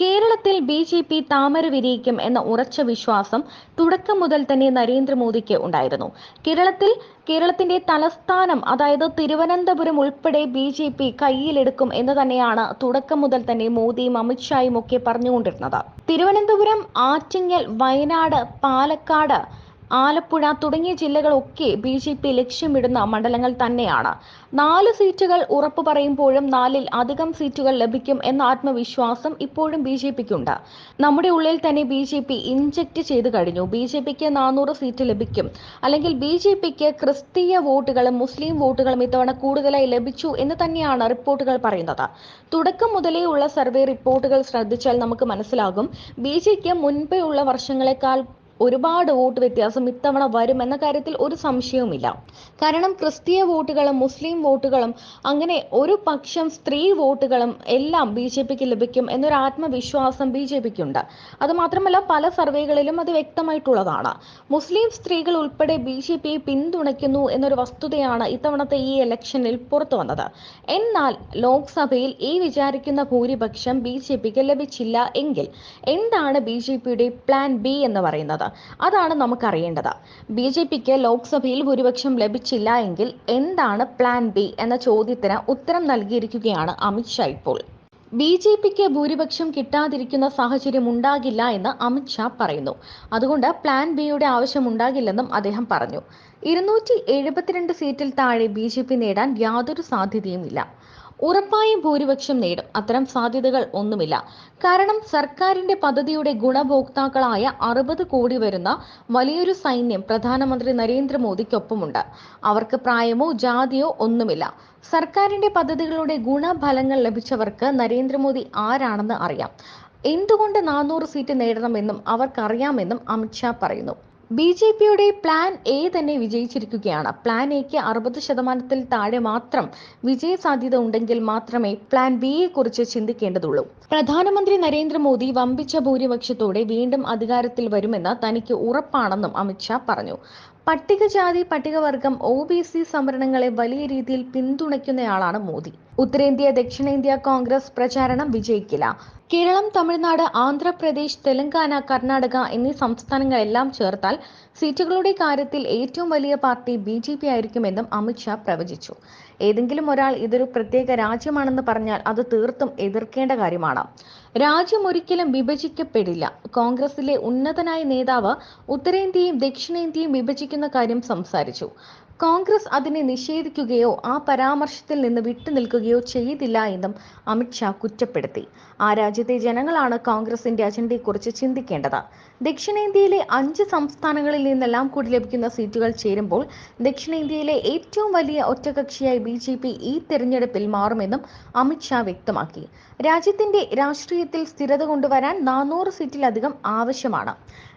കേരളത്തിൽ B J P താമര വിരിയിക്കും എന്ന ഉറച്ച വിശ്വാസം തുടക്കം മുതൽ തന്നെ നരേന്ദ്രമോദിക്ക് ഉണ്ടായിരുന്നു. കേരളത്തിൽ കേരളത്തിന്റെ തലസ്ഥാനം അതായത് തിരുവനന്തപുരം ഉൾപ്പെടെ ബി ജെ പി കയ്യിലെടുക്കും എന്ന് തന്നെയാണ് തുടക്കം മുതൽ തന്നെ മോദിയും അമിത്ഷായും ഒക്കെ പറഞ്ഞുകൊണ്ടിരുന്നത്. തിരുവനന്തപുരം ആറ്റിങ്ങൽ വയനാട് പാലക്കാട് ആലപ്പുഴ തുടങ്ങിയ ജില്ലകളൊക്കെ ബി ജെ പി ലക്ഷ്യമിടുന്ന മണ്ഡലങ്ങൾ തന്നെയാണ്. നാല് സീറ്റുകൾ ഉറപ്പു പറയുമ്പോഴും നാലിൽ അധികം സീറ്റുകൾ ലഭിക്കും എന്ന ആത്മവിശ്വാസം ഇപ്പോഴും ബി ജെ പിക്കുണ്ട്. നമ്മുടെ ഉള്ളിൽ തന്നെ ബി ജെ പി ചെയ്തു കഴിഞ്ഞു. ബി ജെ പിക്ക് നാനൂറ് സീറ്റ് ലഭിക്കും. അല്ലെങ്കിൽ ബി ജെ പിക്ക് ക്രിസ്തീയ വോട്ടുകളും മുസ്ലിം വോട്ടുകളും ഇത്തവണ കൂടുതലായി ലഭിച്ചു എന്ന് തന്നെയാണ് റിപ്പോർട്ടുകൾ പറയുന്നത്. തുടക്കം മുതലേ ഉള്ള സർവേ റിപ്പോർട്ടുകൾ ശ്രദ്ധിച്ചാൽ നമുക്ക് മനസ്സിലാകും. ബി ജെക്ക് മുൻപേ ഉള്ള വർഷങ്ങളെക്കാൾ ഒരുപാട് വോട്ട് വ്യത്യാസം ഇത്തവണ വരും എന്ന കാര്യത്തിൽ ഒരു സംശയവുമില്ല. കാരണം ക്രിസ്തീയ വോട്ടുകളും മുസ്ലിം വോട്ടുകളും അങ്ങനെ ഒരു പക്ഷം സ്ത്രീ വോട്ടുകളും എല്ലാം ബി ജെ പിക്ക് ലഭിക്കും എന്നൊരു ആത്മവിശ്വാസം ബി ജെ പിക്കുണ്ട്. അത് മാത്രമല്ല പല സർവേകളിലും അത് വ്യക്തമായിട്ടുള്ളതാണ്. മുസ്ലിം സ്ത്രീകൾ ഉൾപ്പെടെ ബി ജെ പിയെ പിന്തുണയ്ക്കുന്നു എന്നൊരു വസ്തുതയാണ് ഇത്തവണത്തെ ഈ ഇലക്ഷനിൽ പുറത്തു വന്നത്. എന്നാൽ ലോക്സഭയിൽ ഈ വിചാരിക്കുന്ന ഭൂരിപക്ഷം ബി ജെ പിക്ക് ലഭിച്ചില്ല എങ്കിൽ എന്താണ് ബി ജെ പിയുടെ പ്ലാൻ ബി എന്ന് പറയുന്നത്? അതാണ് നമുക്കറിയേണ്ടത്. ബി ജെ പിക്ക് ലോക്സഭയിൽ ഭൂരിപക്ഷം ലഭിച്ചില്ല എങ്കിൽ എന്താണ് പ്ലാൻ ബി എന്ന ചോദ്യത്തിന് ഉത്തരം നൽകിയിരിക്കുകയാണ് അമിത്ഷാ ഇപ്പോൾ. ബി ജെ പിക്ക് ഭൂരിപക്ഷം കിട്ടാതിരിക്കുന്ന സാഹചര്യം ഉണ്ടാകില്ല എന്ന് അമിത്ഷാ പറയുന്നു. അതുകൊണ്ട് പ്ലാൻ ബിയുടെ ആവശ്യം ഉണ്ടാകില്ലെന്നും അദ്ദേഹം പറഞ്ഞു. ഇരുന്നൂറ്റി എഴുപത്തിരണ്ട് സീറ്റിൽ താഴെ ബി ജെ പി നേടാൻ യാതൊരു സാധ്യതയുമില്ല. ഉറപ്പായും ഭൂരിപക്ഷം നേടും. അത്തരം സാധ്യതകൾ ഒന്നുമില്ല. കാരണം സർക്കാരിന്റെ പദ്ധതിയുടെ ഗുണഭോക്താക്കളായ അറുപത് കോടി വരുന്ന വലിയൊരു സൈന്യം പ്രധാനമന്ത്രി നരേന്ദ്രമോദിക്കൊപ്പമുണ്ട്. അവർക്ക് പ്രായമോ ജാതിയോ ഒന്നുമില്ല. സർക്കാരിന്റെ പദ്ധതികളുടെ ഗുണഫലങ്ങൾ ലഭിച്ചവർക്ക് നരേന്ദ്രമോദി ആരാണെന്ന് അറിയാം. എന്തുകൊണ്ട് നാനൂറ് സീറ്റ് നേടണമെന്നും അവർക്കറിയാമെന്നും അമിത്ഷാ പറയുന്നു. ബി ജെ പിയുടെ പ്ലാൻ എ തന്നെ വിജയിച്ചിരിക്കുകയാണ്. പ്ലാൻ എക്ക് അറുപത് ശതമാനത്തിൽ താഴെ മാത്രം വിജയ സാധ്യത ഉണ്ടെങ്കിൽ മാത്രമേ പ്ലാൻ ബിയെ കുറിച്ച് ചിന്തിക്കേണ്ടതുള്ളൂ. പ്രധാനമന്ത്രി നരേന്ദ്രമോദി വമ്പിച്ച ഭൂരിപക്ഷത്തോടെ വീണ്ടും അധികാരത്തിൽ വരുമെന്ന് തനിക്ക് ഉറപ്പാണെന്നും അമിത്ഷാ പറഞ്ഞു. പട്ടികജാതി പട്ടികവർഗം ഒ ബി സി സംവരണങ്ങളെ വലിയ രീതിയിൽ പിന്തുണയ്ക്കുന്നയാളാണ് മോദി. ഉത്തരേന്ത്യ ദക്ഷിണേന്ത്യ കോൺഗ്രസ് പ്രചാരണം വിജയിക്കില്ല. കേരളം തമിഴ്നാട് ആന്ധ്രാപ്രദേശ് തെലങ്കാന കർണാടക എന്നീ സംസ്ഥാനങ്ങളെല്ലാം ചേർത്താൽ സീറ്റുകളുടെ കാര്യത്തിൽ ഏറ്റവും വലിയ പാർട്ടി ബി ജെ പി ആയിരിക്കുമെന്നും അമിത്ഷാ പ്രവചിച്ചു. ഏതെങ്കിലും ഒരാൾ ഇതൊരു പ്രത്യേക രാജ്യമാണെന്ന് പറഞ്ഞാൽ അത് തീർത്തും എതിർക്കേണ്ട കാര്യമാണ്. രാജ്യം ഒരിക്കലും വിഭജിക്കപ്പെടില്ല. കോൺഗ്രസിലെ ഉന്നതനായ നേതാവ് ഉത്തരേന്ത്യയും ദക്ഷിണേന്ത്യയും വിഭജിക്കുന്ന കാര്യം സംസാരിച്ചു. കോൺഗ്രസ് അതിനെ നിഷേധിക്കുകയോ ആ പരാമർശത്തിൽ നിന്ന് വിട്ടുനിൽക്കുകയോ ചെയ്തില്ല എന്നും അമിത്ഷാ കുറ്റപ്പെടുത്തി. ആ രാജ്യത്തെ ജനങ്ങളാണ് കോൺഗ്രസിന്റെ അജണ്ടയെക്കുറിച്ച് ചിന്തിക്കേണ്ടത്. ദക്ഷിണേന്ത്യയിലെ അഞ്ച് സംസ്ഥാനങ്ങളിൽ നിന്നെല്ലാം കൂടി ലഭിക്കുന്ന സീറ്റുകൾ ചേരുമ്പോൾ ദക്ഷിണേന്ത്യയിലെ ഏറ്റവും വലിയ ഒറ്റകക്ഷിയായി ബി ജെ പി ഈ തെരഞ്ഞെടുപ്പിൽ മാറുമെന്നും അമിത്ഷാ വ്യക്തമാക്കി. രാജ്യത്തിന്റെ രാഷ്ട്രീയത്തിൽ സ്ഥിരത കൊണ്ടുവരാൻ നാനൂറ് സീറ്റിലധികം ആവശ്യമാണ്.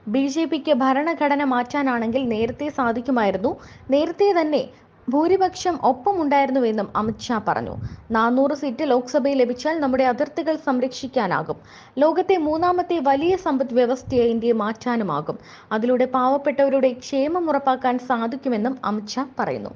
ബി ജെ പിക്ക് ഭരണഘടന മാറ്റാനാണെങ്കിൽ നേരത്തെ സാധിക്കുമായിരുന്നു. നേരത്തെ തന്നെ ഭൂരിപക്ഷം ഒപ്പമുണ്ടായിരുന്നുവെന്നും അമിത്ഷാ പറഞ്ഞു. നാനൂറ് സീറ്റ് ലോക്സഭയിൽ ലഭിച്ചാൽ നമ്മുടെ അതിർത്തികൾ സംരക്ഷിക്കാനാകും. ലോകത്തെ മൂന്നാമത്തെ വലിയ സമ്പദ് വ്യവസ്ഥയെ ഇന്ത്യയെ മാറ്റാനുമാകും. അതിലൂടെ പാവപ്പെട്ടവരുടെ ക്ഷേമം ഉറപ്പാക്കാൻ സാധിക്കുമെന്നും അമിത്ഷാ പറയുന്നു.